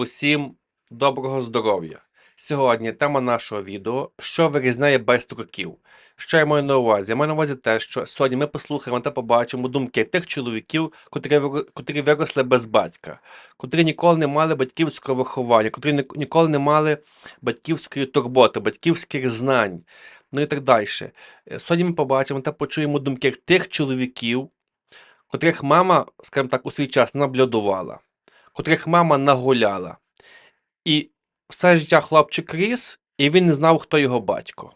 Усім доброго здоров'я! Сьогодні тема нашого відео що вирізняє байструків. Що я маю на увазі? Я маю на увазі те, що сьогодні ми послухаємо та побачимо думки тих чоловіків, котрі, котрі виросли без батька, котрі ніколи не мали батьківського виховання, котрі ніколи не мали батьківської турботи, батьківських знань, ну і так далі. Сьогодні ми побачимо та почуємо думки тих чоловіків, котрих мама, скажімо так, у свій час наблюдувала, котрих мама нагуляла. І все життя хлопчик ріс, і він не знав, хто його батько.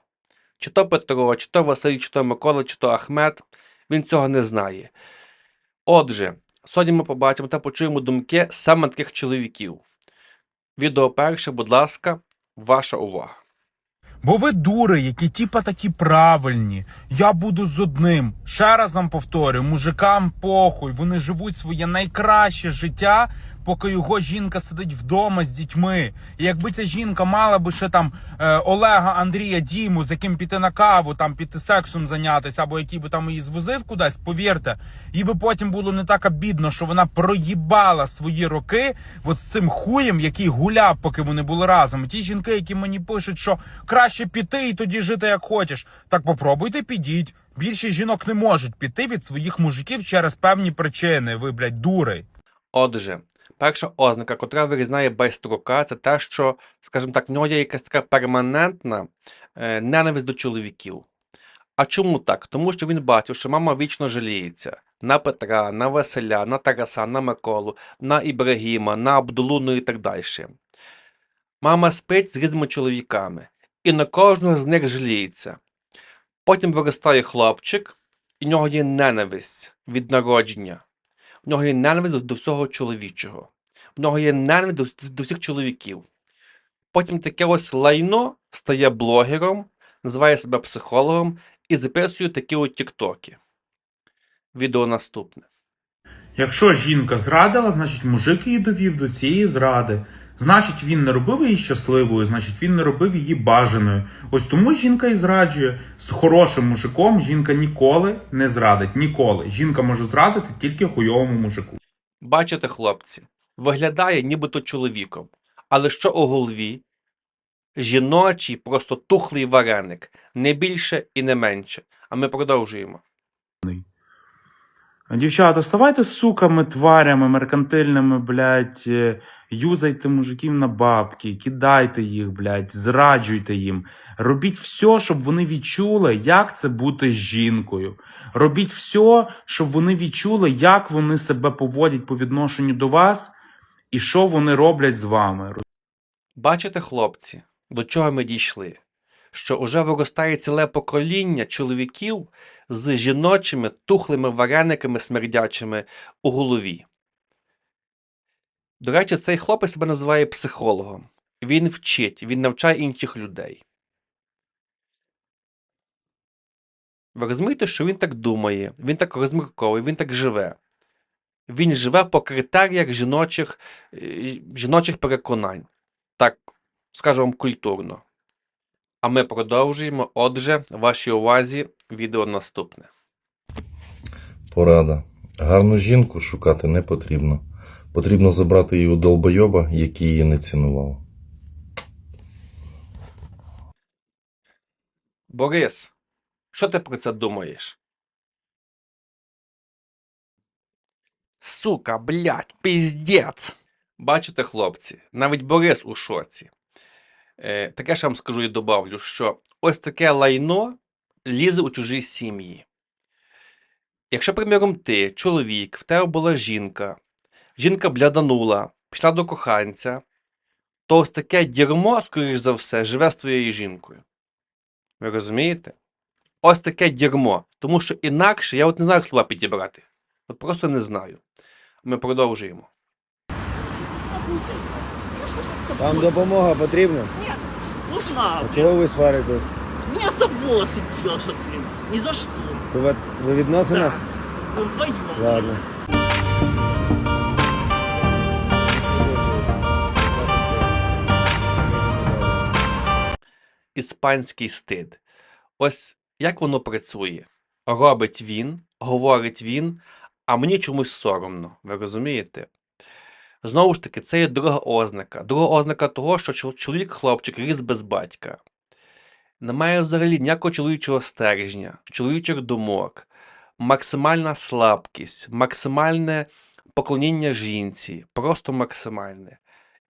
Чи то Петро, чи то Василь, чи то Микола, чи то Ахмед, він цього не знає. Отже, сьогодні ми побачимо та почуємо думки саме таких чоловіків. Відео перше, будь ласка, ваша увага. Бо ви дури, які типа такі правильні. Я буду з одним. Ще раз вам повторюю, мужикам похуй. Вони живуть своє найкраще життя, поки його жінка сидить вдома з дітьми. І якби ця жінка мала би ще там е, Олега, Андрія, Діму, з яким піти на каву, там піти сексом зайнятися, або який би там її звозив кудись, повірте, їй би потім було не так обідно, що вона проїбала свої роки от з цим хуєм, який гуляв, поки вони були разом. Ті жінки, які мені пишуть, що краще піти і тоді жити як хочеш. Так попробуйте, підіть. Більшість жінок не можуть піти від своїх мужиків через певні причини. Ви, блядь, дури. Отже, перша ознака, котра вирізняє байструка, це те, що, скажімо так, в нього є якась така перманентна е, ненависть до чоловіків. А чому так? Тому що він бачив, що мама вічно жаліється на Петра, на Василя, на Тараса, на Миколу, на Ібрагіма, на Абдулу, ну і так далі. Мама спить з різними чоловіками, і на кожного з них жаліється. Потім виростає хлопчик, і в нього є ненависть від народження. В нього є ненависть до, всього чоловічого. В нього є ненависть до, до всіх чоловіків. Потім таке ось лайно стає блогером, називає себе психологом і записує такі от тіктоки. Відео наступне. Якщо жінка зрадила, значить мужик її довів до цієї зради. Значить, він не робив її щасливою, значить, він не робив її бажаною. Ось тому жінка і зраджує. З хорошим мужиком жінка ніколи не зрадить. Ніколи. Жінка може зрадити тільки хуйовому мужику. Бачите, хлопці, виглядає нібито чоловіком. Але що у голові? Жіночий, просто тухлий вареник. Не більше і не менше. А ми продовжуємо. Дівчата, ставайте суками, тварями, меркантильними, блядь, е, юзайте мужиків на бабки, кидайте їх, блядь, зраджуйте їм. Робіть все, щоб вони відчули, як це бути жінкою. Робіть все, щоб вони відчули, як вони себе поводять по відношенню до вас і що вони роблять з вами. Бачите, хлопці, до чого ми дійшли? Що уже виростає ціле покоління чоловіків з жіночими тухлими варениками смердячими у голові. До речі, цей хлопець себе називає психологом. Він вчить, він навчає інших людей. Ви розумієте, що він так думає, він так розмірковує, він так живе. Він живе по критеріях жіночих, е, жіночих переконань так скажемо культурно. А ми продовжуємо. Отже, вашій увазі відео наступне. Порада. Гарну жінку шукати не потрібно. Потрібно забрати її у долбойоба, який її не цінував. Борис, що ти про це думаєш? Сука, блядь, піздець. Бачите, хлопці, навіть Борис у шоці. Е, таке ж вам скажу і добавлю, що ось таке лайно лізе у чужі сім'ї. Якщо, приміром, ти, чоловік, в тебе була жінка, жінка бляданула, пішла до коханця, то ось таке дерьмо, скоріш за все, живе з твоєю жінкою. Ви розумієте? Ось таке дерьмо. Тому що інакше я от не знаю як слова підібрати. От просто не знаю. Ми продовжуємо. Вам допомога потрібна? Нужна. А чого ви сваритесь? Меня за волосы держат, блин. Ни за что. Ви, в- ви в відносинах? Да. Мы вдвоем. Ладно. Іспанський стид. Ось як воно працює. Робить він, говорить він, а мені чомусь соромно. Ви розумієте? Знову ж таки, це є друга ознака. Друга ознака того, що чоловік-хлопчик ріс без батька. Не має взагалі ніякого чоловічого стержня, чоловічих думок, максимальна слабкість, максимальне поклоніння жінці, просто максимальне.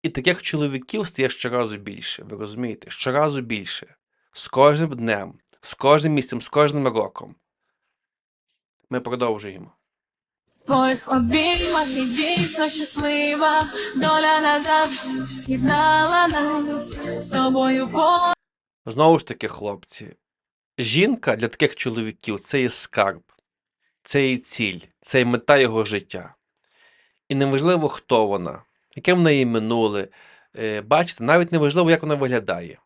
І таких чоловіків стає щоразу більше, ви розумієте? Щоразу більше. З кожним днем, з кожним місяцем, з кожним роком. Ми продовжуємо. Твоїх обіймах і дійсно щаслива, доля назавжди з'єднала нас з тобою по Знову ж таки, хлопці, жінка для таких чоловіків це є скарб, це є ціль, це є мета його життя. І неважливо, хто вона, яке в неї минуле. Е, Бачите, навіть неважливо, як вона виглядає.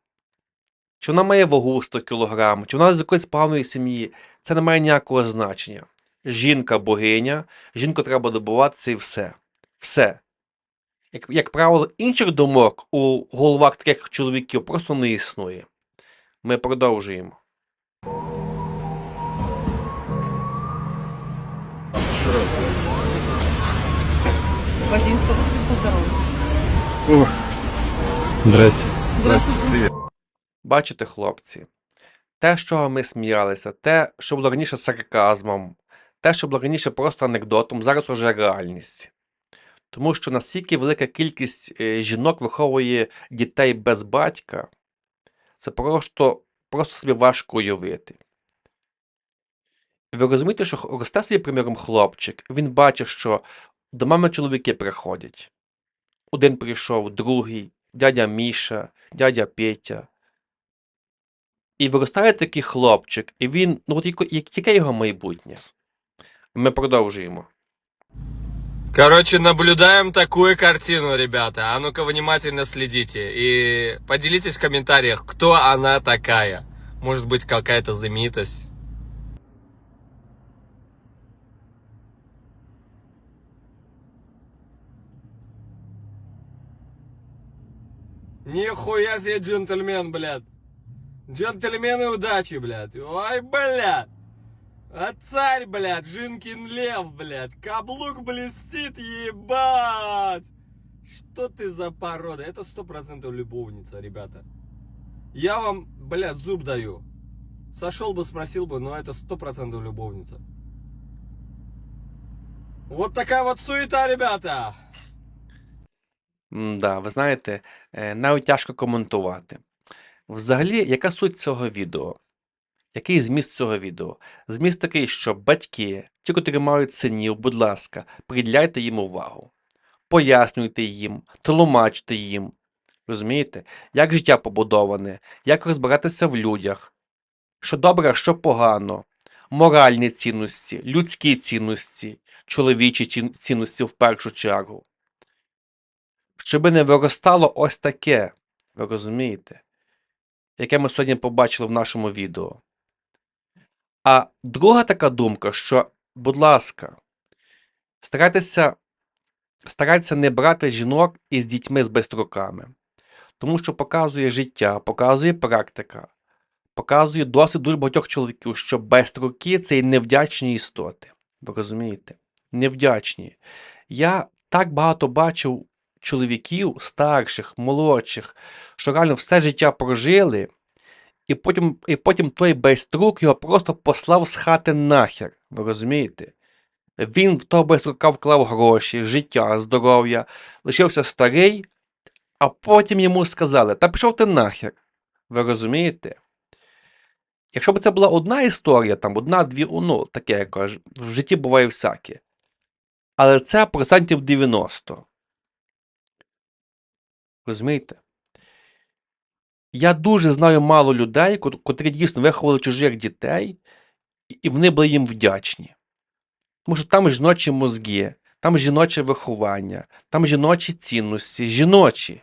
Чи вона має вагу 100 кг, чи вона з якоїсь поганої сім'ї, це не має ніякого значення. Жінка богиня, жінку треба добуватися і все. Все. Як, як правило, інших думок у головах таких чоловіків просто не існує. Ми продовжуємо. Вадим. Здрасте. Бачите, хлопці, те, з чого ми сміялися, те, що було раніше сарказмом, те, що було раніше просто анекдотом, зараз уже реальність. Тому що настільки велика кількість е, жінок виховує дітей без батька, це просто, просто собі важко уявити. Ви розумієте, що росте собі, приміром, хлопчик, він бачить, що до мами чоловіки приходять. Один прийшов, другий, дядя Міша, дядя Петя. І виростає такий хлопчик, і він, ну от яке його майбутнє? Ми продовжуємо. Короче, наблюдаем такую картину, ребята. А ну-ка внимательно следите. И поделитесь в комментариях, кто она такая. Может быть, какая-то знаменитость. Нихуя себе джентльмен, блядь. Джентльмены удачи, блядь. Ой, блядь. А царь, блядь, Жинкин лев, блядь. Каблук блестит, ебать. Что ты за порода? Это сто процентов любовница, ребята. Я вам, блядь, зуб даю. Сошел бы, спросил бы, но это сто процентов любовница. Вот такая вот суета, ребята. Да, ви знаєте, е, навіть тяжко коментувати. Взагалі, яка суть цього відео? Який зміст цього відео? Зміст такий, що батьки, ті, котрі мають синів, будь ласка, приділяйте їм увагу. Пояснюйте їм, тлумачте їм. Розумієте? Як життя побудоване, як розбиратися в людях, що добре, що погано, моральні цінності, людські цінності, чоловічі цінності в першу чергу. Щоби не виростало ось таке, ви розумієте, яке ми сьогодні побачили в нашому відео. А друга така думка, що, будь ласка, старайтеся, старайтеся не брати жінок із дітьми з байструками, тому що показує життя, показує практика, показує досвід дуже багатьох чоловіків, що байструки це невдячні істоти. Ви розумієте? Невдячні. Я так багато бачив чоловіків старших, молодших, що реально все життя прожили, і потім, і потім той байструк його просто послав з хати нахер. Ви розумієте? Він в того байструка вклав гроші, життя, здоров'я, лишився старий, а потім йому сказали: Та пішов ти нахер. Ви розумієте? Якщо б це була одна історія, там одна-дві, ну, таке, я кажу, в житті буває всяке. Але це процентів 90. Розумієте? Я дуже знаю мало людей, котрі дійсно виховали чужих дітей, і- вони були їм вдячні. Тому що там жіночі мозги, там жіноче виховання, там жіночі цінності, жіночі.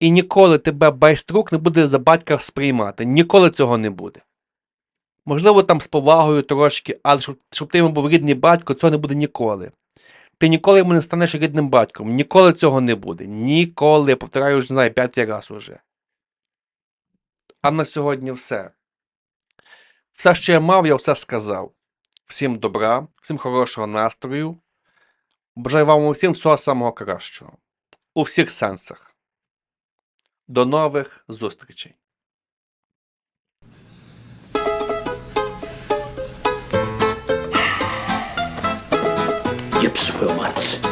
І ніколи тебе байструк не буде за батька сприймати. Ніколи цього не буде. Можливо, там з повагою трошки, але щоб, щоб ти йому був рідний батько, цього не буде ніколи. Ти ніколи йому не станеш рідним батьком. Ніколи цього не буде. Ніколи. Повторяю, вже не знаю, п'ятий раз уже. А на сьогодні все. Все, що я мав, я все сказав. Всім добра, всім хорошого настрою. Бажаю вам усім всього самого кращого. У всіх сенсах. До нових зустрічей! Yep, supermarket.